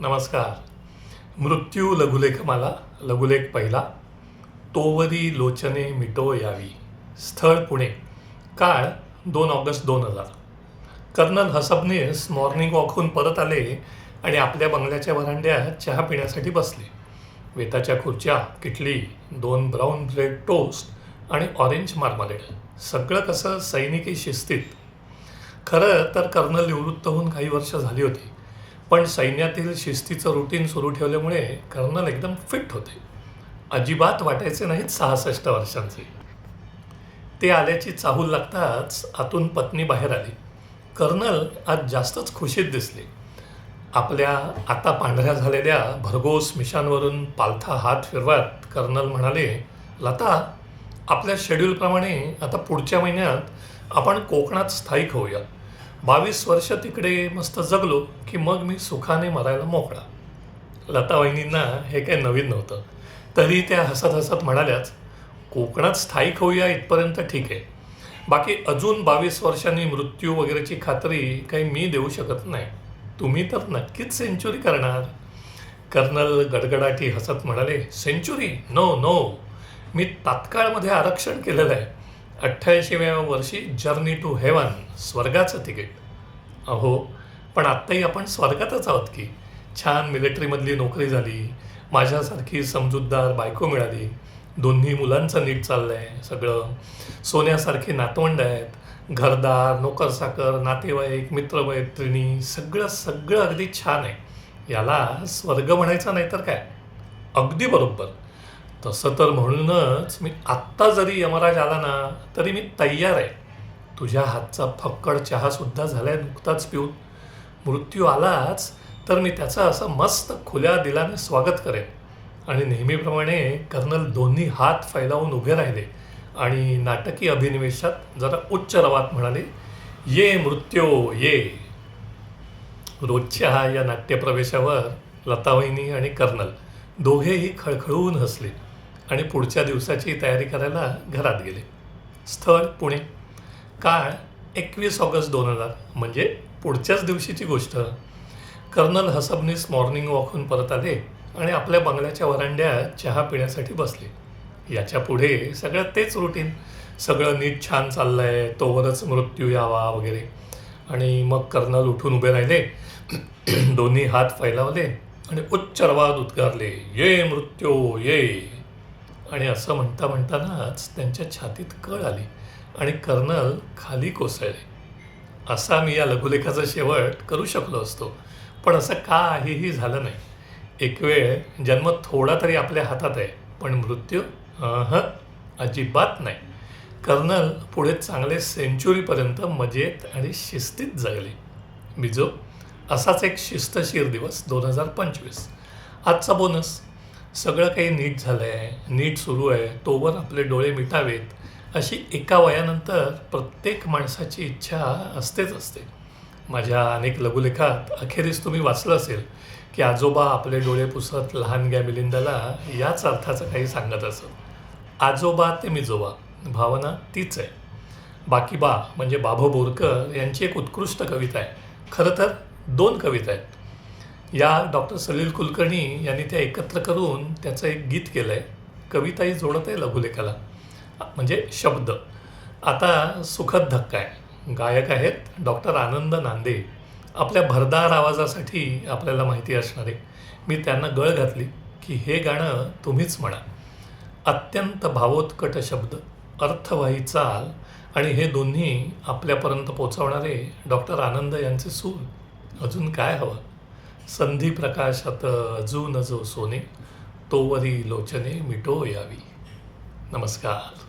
नमस्कार. मृत्यू लघुलेखमाला लघुलेख पहिला. तोवरी लोचने मिटो यावी स्थळ पुणे. काळ दोन ऑगस्ट दोन हजार. कर्नल हसबनीस मॉर्निंग वॉकहून परत आले आणि आपल्या बंगल्याच्या वरांड्यात चहा पिण्यासाठी बसले. वेताच्या खुर्च्या किटली दोन ब्राऊन ब्रेड टोस्ट आणि ऑरेंज मार्मलेड सगळं कसं सैनिकी शिस्तीत. खरं तर कर्नल निवृत्त होऊन काही वर्ष झाली होती. पण सैन्यातील शिस्तीचं रुटीन सुरू ठेवल्यामुळे कर्नल एकदम फिट होते. अजिबात वाटायचे नाहीत सहासष्ट वर्षांचे. ते आल्याची चाहूल लागताच आतून पत्नी बाहेर आली. कर्नल आज जास्तच खुशीत दिसले. आपल्या आता पांढऱ्या झालेल्या भरघोस मिशांवरून पालथा हात फिरवत कर्नल म्हणाले लता आपल्या शेड्यूलप्रमाणे आता पुढच्या महिन्यात आपण कोकणात स्थायिक होऊया. बावीस वर्ष तिकडे मस्त जगलो की मग मी सुखाने मरायला मोकळा. लता वहिनींना हे काही नवीन नव्हतं. तरी त्या हसत हसत म्हणाल्याच कोकणात स्थायिक होऊया इथपर्यंत ठीक आहे. बाकी अजून बावीस वर्षांनी मृत्यू वगैरेची खात्री काही मी देऊ शकत नाही. तुम्ही तर नक्कीच सेंचुरी करणार. कर्नल गडगडाटी हसत म्हणाले सेंचुरी? No no. मी तात्काळमध्ये आरक्षण केलेलं आहे. अठ्ठ्याऐंशीव्या वर्षी जर्नी टू हेवन स्वर्गाचं तिकीट. अहो पण आत्ताही आपण स्वर्गातच आहोत की? छान मिलिटरीमधली नोकरी झाली माझ्यासारखी समजूतदार बायको मिळाली दोन्ही मुलांचं नीट चाललं आहे सगळं. सोन्यासारखी नातवंड आहेत घरदार नोकरसाकर नातेवाईक मित्रमैत्रिणी सगळं सगळं अगदी छान आहे. याला स्वर्ग म्हणायचं नाही तर काय? अगदी बरोबर. तसं तर म्हणूनच मी आत्ता जरी यमराज आला ना तरी मी तयार आहे. तुझ्या हातचा फक्कड चहासुद्धा झालाय नुकताच पिऊन. मृत्यू आलाच तर मी त्याचं असं मस्त खुल्या दिलाने स्वागत करेन. आणि नेहमीप्रमाणे कर्नल दोन्ही हात फैलावून उभे राहिले आणि नाटकी अभिनिवेशात जरा उच्च रवात म्हणाले ये मृत्यो ये. रोजच्या या नाट्यप्रवेशावर लतावहिनी आणि कर्नल दोघेही खळखळून हसले. आणि पुढच्या दिवसाची तयारी करायला घरात गेले. स्थळ पुणे. काळ एकवीस ऑगस्ट दोन हजार म्हणजे पुढच्याच दिवशीची गोष्ट. कर्नल हसबनीस मॉर्निंग वॉकहून परत आले आणि आपल्या बंगल्याच्या वरांड्यात चहा पिण्यासाठी बसले. याच्यापुढे सगळं तेच रुटीन सगळं नीट छान चाललं आहे तोवरच मृत्यू यावा वगैरे. आणि मग कर्नल उठून उभे राहिले. दोन्ही हात फैलावले आणि उच्च रवात उद्गारले ये मृत्यू ये. आणि असं म्हणता म्हणतानाच त्यांच्या छातीत कळ आली आणि कर्नल खाली कोसळले. असा मी या लघुलेखाचा शेवट करू शकलो असतो पण असं काहीही झालं नाही. एक वेळ जन्म थोडा तरी आपल्या हातात आहे पण मृत्यू ह अजिबात नाही. कर्नल पुढे चांगले सेंचुरीपर्यंत मजेत आणि शिस्तीत जगले. बिजो असाच एक शिस्तशीर दिवस दोन हजार पंचवीस. आजचा बोनस सगळं काही नीट झालं आहे नीट सुरू आहे तोवर आपले डोळे मिटावेत अशी एका वयानंतर प्रत्येक माणसाची इच्छा असतेच असते. माझ्या अनेक लघुलेखात अखेरीस तुम्ही वाचलं असेल की आजोबा आपले डोळे पुसत लहानग्या मिलिंदाला याच अर्थाचं काही सांगत असत. आजोबा ते मिजोबा भावना तीच आहे. बाकी बा म्हणजे बाभो बोरकर यांची एक उत्कृष्ट कविता आहे. खरं तर दोन कविता आहेत. या डॉक्टर सलील कुलकर्णी यांनी त्या एकत्र करून त्याचं एक गीत केलं आहे कविताही जोडत आहे लघुलेखाला म्हणजे शब्द. आता सुखद धक्का आहे. गायक आहेत डॉक्टर आनंद नांदे. आपल्या भरदार आवाजासाठी आपल्याला माहिती असणारे. मी त्यांना गळ घातली की हे गाणं तुम्हीच म्हणा. अत्यंत भावोत्कट शब्द अर्थवाही चाल आणि हे दोन्ही आपल्यापर्यंत पोचवणारे डॉक्टर आनंद यांचे सूर. अजून काय हवं? संधी प्रकाशात अजून जो सोने तोवरी लोचने मिटो यावी. नमस्कार.